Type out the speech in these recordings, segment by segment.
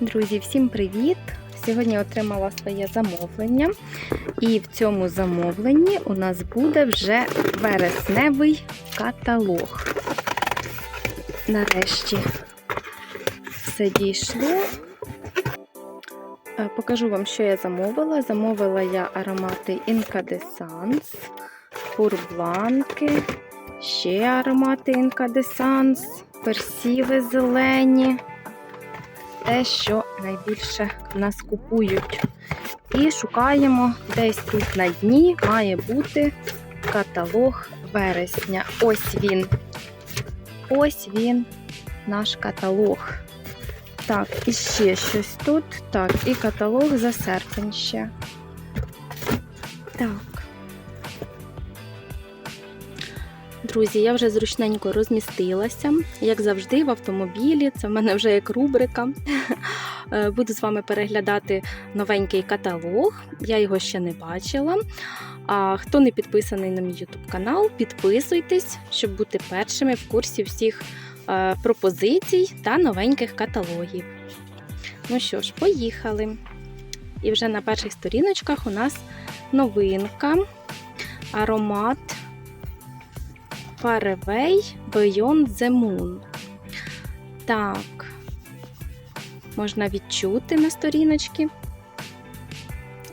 Друзі, всім привіт! Сьогодні отримала своє замовлення, і в цьому замовленні у нас буде вже вересневий каталог. Нарешті все дійшло. Е, Покажу вам, що я замовила. Замовила я аромати Incandescence, пурбланки, ще аромати Incandescence, персіви зелені те, що найбільше в нас купують. І шукаємо десь тут на дні має бути каталог вересня. Ось він. Ось він, наш каталог. Так, і ще щось тут. Так, і каталог за серпень ще. Так. Друзі, я вже зручненько розмістилася, як завжди, в автомобілі. Це в мене вже як рубрика. Е, Буду з вами переглядати новенький каталог. Я його ще не бачила. А хто не підписаний на мій YouTube канал, підписуйтесь, щоб бути першими в курсі всіх е, пропозицій та новеньких каталогів. Ну що ж, поїхали. І вже на перших сторіночках у нас новинка, аромат. Faraway Beyond the Moon. Так, можна відчути на сторіночці.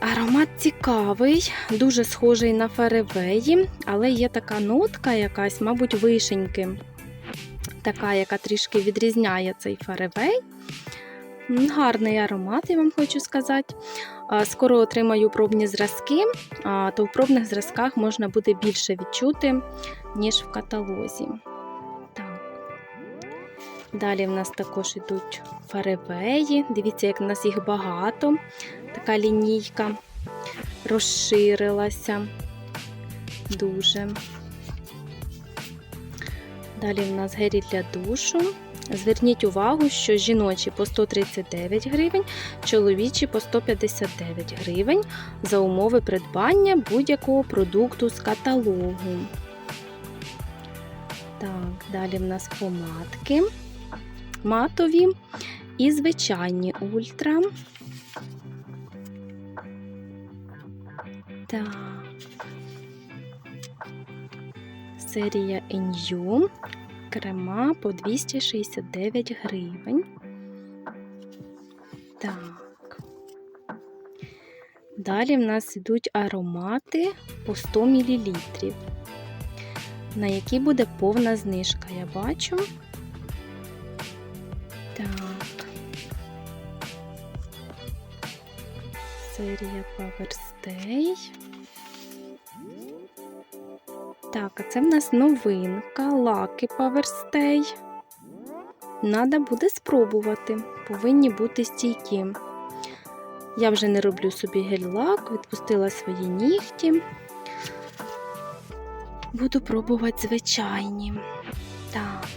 Аромат цікавий, дуже схожий на фаревеї, але є така нотка якась, мабуть, вишеньки. Така, яка трішки відрізняє цей фаревей. Гарний аромат, я вам хочу сказати. Скоро отримаю пробні зразки, то в пробних зразках можна буде більше відчути, ніж в каталозі. Так. Далі в нас також йдуть фаревеї. Дивіться, як в нас їх багато. Така лінійка розширилася дуже. Далі в нас гелі для душу. Зверніть увагу, що жіночі по 139 гривень, чоловічі по 159 гривень за умови придбання будь-якого продукту з каталогу. Так, далі в нас помадки матові і звичайні ультра. Так. Серія NU. Крема по 269 гривень. Так. Далі в нас йдуть аромати по 100 мл, на які буде повна знижка, я бачу. Так. Серія Power Stay. Так, а це в нас новинка Power Stay. Надо буде спробувати. Повинні бути стійкі. Я вже не роблю собі гель-лак, відпустила свої нігті. Буду пробувати звичайні. Так.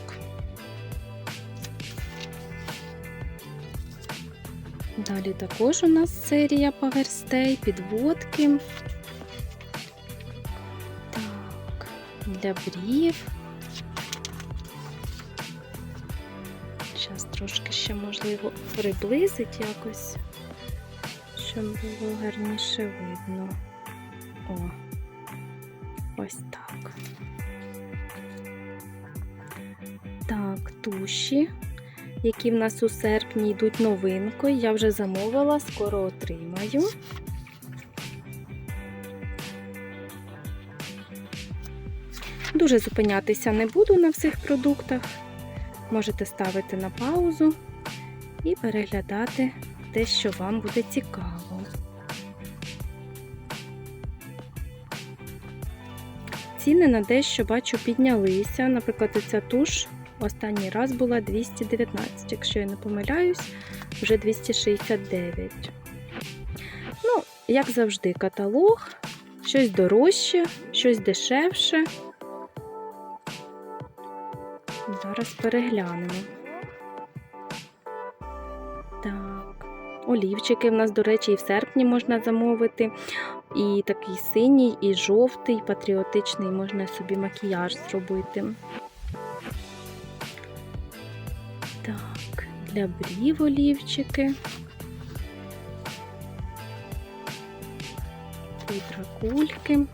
Далі також у нас серія Stay, підводки. Для брів. Зараз трошки ще можливо приблизить якось, щоб було гарніше видно. О, ось так. Так, туші, які в нас у серпні йдуть новинкою. Я вже замовила, скоро отримаю. Дуже зупинятися не буду на всіх продуктах. Можете ставити на паузу і переглядати те, що вам буде цікаво. Ціни на дещо бачу піднялися. Наприклад, ця туш останній раз була 219, якщо я не помиляюсь, вже 269. Ну, як завжди, каталог, щось дорожче, щось дешевше. Зараз переглянемо. Так. Олівчики в нас, до речі, і в серпні можна замовити. І такий синій, і жовтий, патріотичний можна собі макіяж зробити. Так, для брів олівчики. Пудра кульки.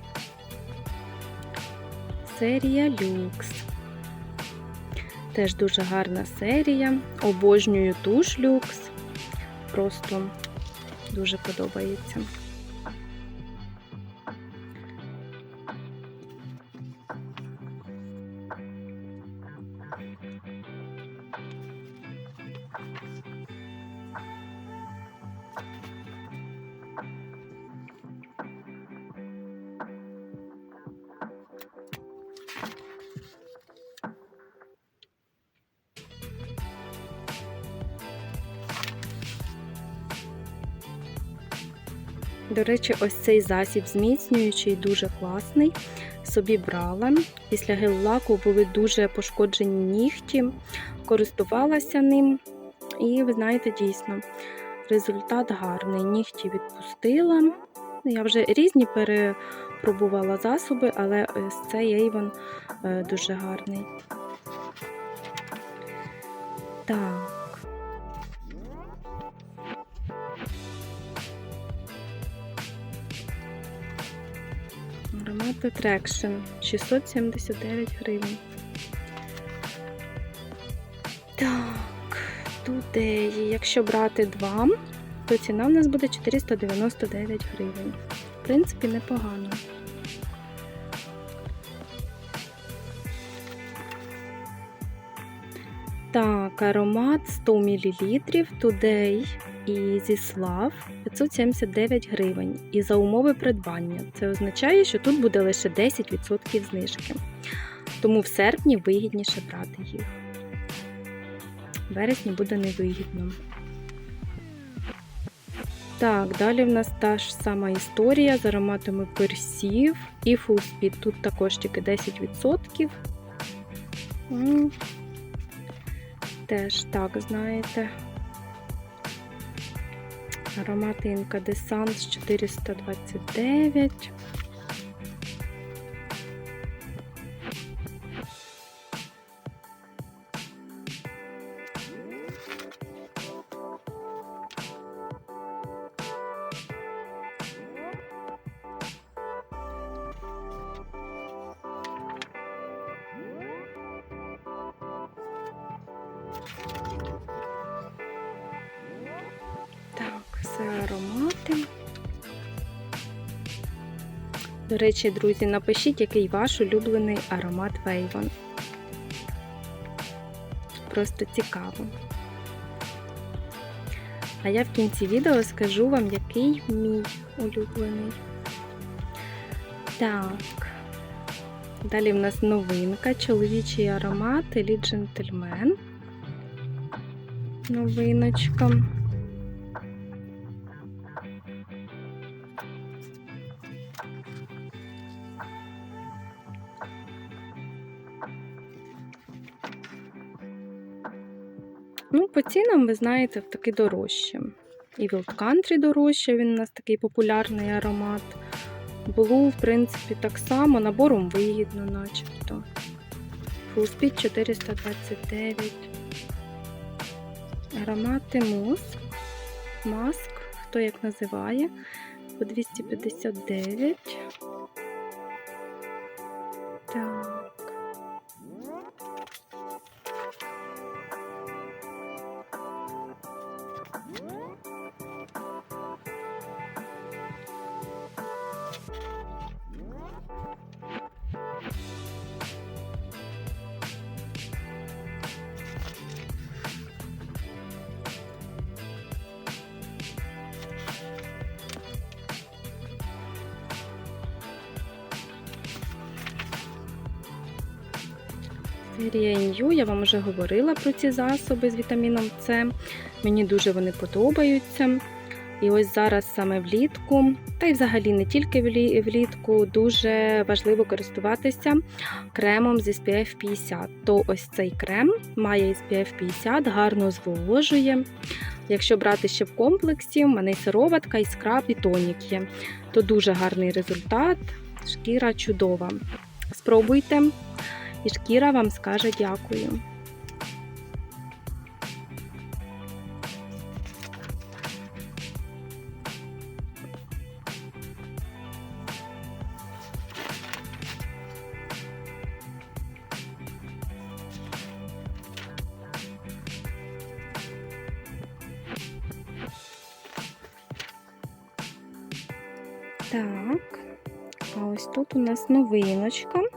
Серія люкс. Теж дуже гарна серія. Обожнюю туш люкс. Просто дуже подобається. До речі, ось цей засіб зміцнюючий, дуже класний. Собі брала. Після гель-лаку були дуже пошкоджені нігті, користувалася ним. І ви знаєте, дійсно, результат гарний. Нігті відпустила. Я вже різні перепробувала засоби, але ось цей Avon дуже гарний. Так. Аромат Attraction 679 гривень. Так, Today. Якщо брати два, то ціна в нас буде 499 гривень. В принципі, непогано. Так, аромат 100 мл Today і зі слав 579 гривень. І за умови придбання. Це означає, що тут буде лише 10% знижки. Тому в серпні вигідніше брати їх. В вересні буде невигідно. Так, далі в нас та ж сама історія з ароматами персів і фулспід. Тут також тільки 10%. Теж так, знаєте. Аромати інкадесант 429. Так, все аромати. До речі, друзі, напишіть, який ваш улюблений аромат Avon. Просто цікаво. А я в кінці відео скажу вам, який мій улюблений. Так. Далі в нас новинка, чоловічий аромат Elite Gentleman. Новиночка. По цінам, ви знаєте, таки дорожче. І Wild Country дорожче, він у нас такий популярний аромат. Було, в принципі, так само, набором вигідно, начебто. Fullspeed 429. Аромати муск. Маск, хто як називає, по 259. New, я вам вже говорила про ці засоби з вітаміном С. Мені дуже вони подобаються. І ось зараз саме влітку, та й взагалі не тільки влітку, дуже важливо користуватися кремом з SPF 50. То ось цей крем має SPF 50, гарно зволожує. Якщо брати ще в комплексі, в мене і сироватка, і скраб, і тонік є, то дуже гарний результат. Шкіра чудова. Спробуйте, і шкіра вам скаже дякую. Так, а ось тут у нас новиночка.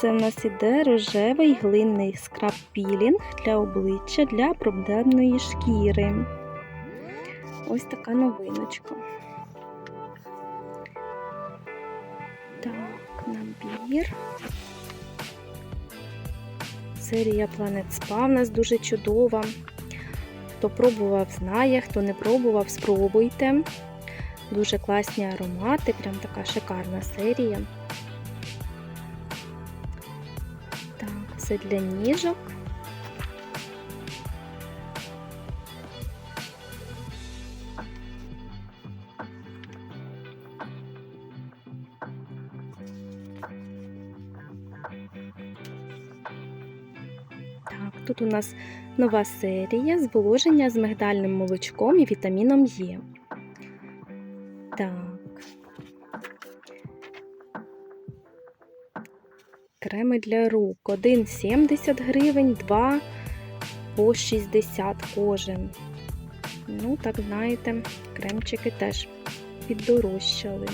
Це в нас іде рожевий глинний скраб-пілінг для обличчя для проблемної шкіри. Ось така новиночка. Так, набір. Серія Planet Spa в нас дуже чудова. Хто пробував, знає, хто не пробував, спробуйте. Дуже класні аромати, прям така шикарна серія. Так, для ніжок. Так, тут у нас нова серія зволоження з мигдальним молочком і вітаміном Е. Так. Креми для рук. Один 70 гривень, два по 60 кожен. Ну, так знаєте, кремчики теж піддорожчали.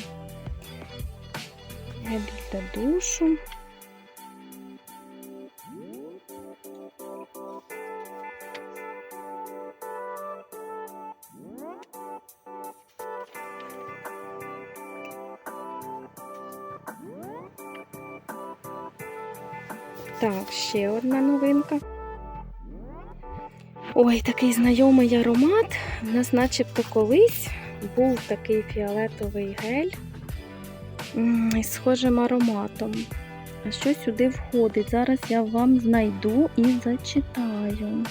Гель для душу. Ще одна новинка. Ой, такий знайомий аромат. У нас начебто колись був такий фіолетовий гель із схожим ароматом. А що сюди входить? Зараз я вам знайду і зачитаю.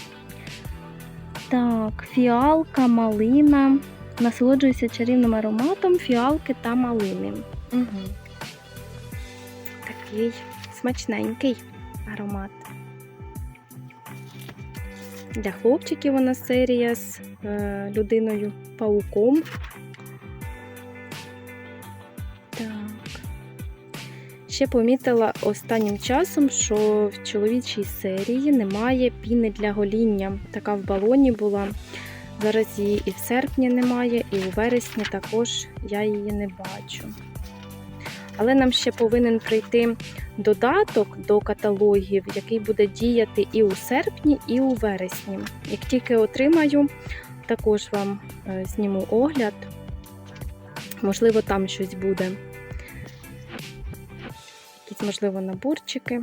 Так, фіалка, малина. Насолоджуюся чарівним ароматом фіалки та малини. Угу. Такий смачненький аромат. Для хлопчиків нас серія з е, людиною пауком. Так. Ще помітила останнім часом, що в чоловічій серії немає піни для гоління. Така в балоні була. Зараз її і в серпні немає, і у вересні також я її не бачу. Але нам ще повинен прийти додаток до каталогів, який буде діяти і у серпні, і у вересні. Як тільки отримаю, також вам е, зніму огляд. Можливо, там щось буде. Якісь, можливо, наборчики.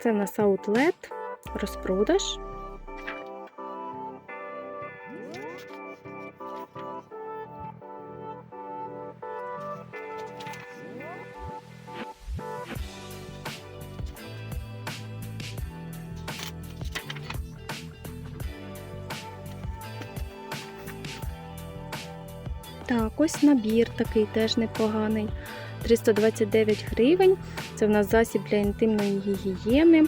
Це в нас аутлет, розпродаж. Так, ось набір такий теж непоганий. 329 гривень. Це в нас засіб для інтимної гігієни.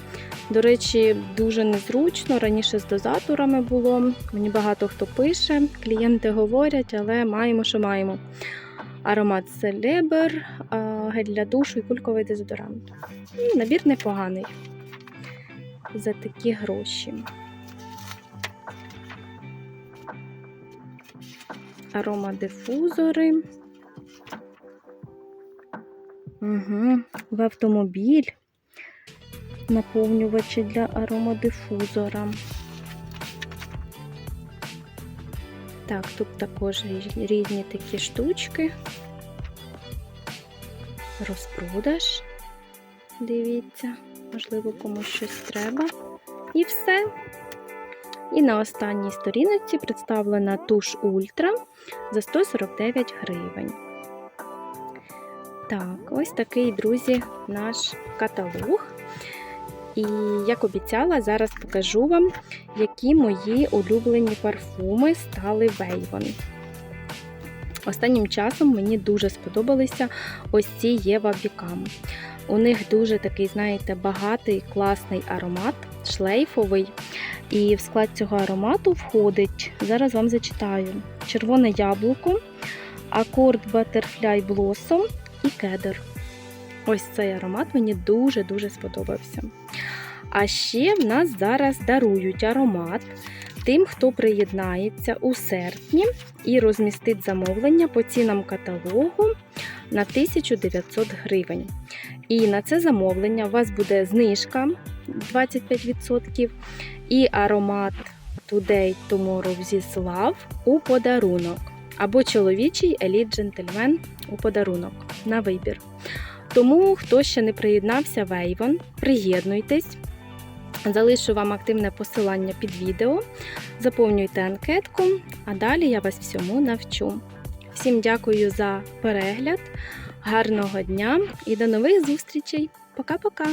До речі, дуже незручно. Раніше з дозаторами було. Мені багато хто пише, клієнти говорять, але маємо, що маємо. Аромат Селебер, гель для душу і кульковий дезодорант. Набір непоганий. За такі гроші. Аромадифузори. Угу. В автомобіль наповнювачі для аромадифузора. Так, тут також різні, такі штучки. Розпродаж. Дивіться, можливо, комусь щось треба. І все. І на останній сторінці представлена туш Ультра за 149 гривень. Так, ось такий, друзі, наш каталог. І, як обіцяла, зараз покажу вам, які мої улюблені парфуми стали Вейвон. Останнім часом мені дуже сподобалися ось ці Єва Бікам. У них дуже такий, знаєте, багатий, класний аромат, шлейфовий. І в склад цього аромату входить, зараз вам зачитаю: червоне яблуко, акорд Butterfly Blossom і кедр. Ось цей аромат мені дуже-дуже сподобався. А ще в нас зараз дарують аромат тим, хто приєднається у серпні і розмістить замовлення по цінам каталогу на 1900 гривень. І на це замовлення у вас буде знижка 25% і аромат Today Tomorrow This Love у подарунок. Або чоловічий Elite Gentleman у подарунок на вибір. Тому, хто ще не приєднався в Avon, приєднуйтесь. Залишу вам активне посилання під відео. Заповнюйте анкетку, а далі я вас всьому навчу. Всім дякую за перегляд, гарного дня і до нових зустрічей! Пока-пока!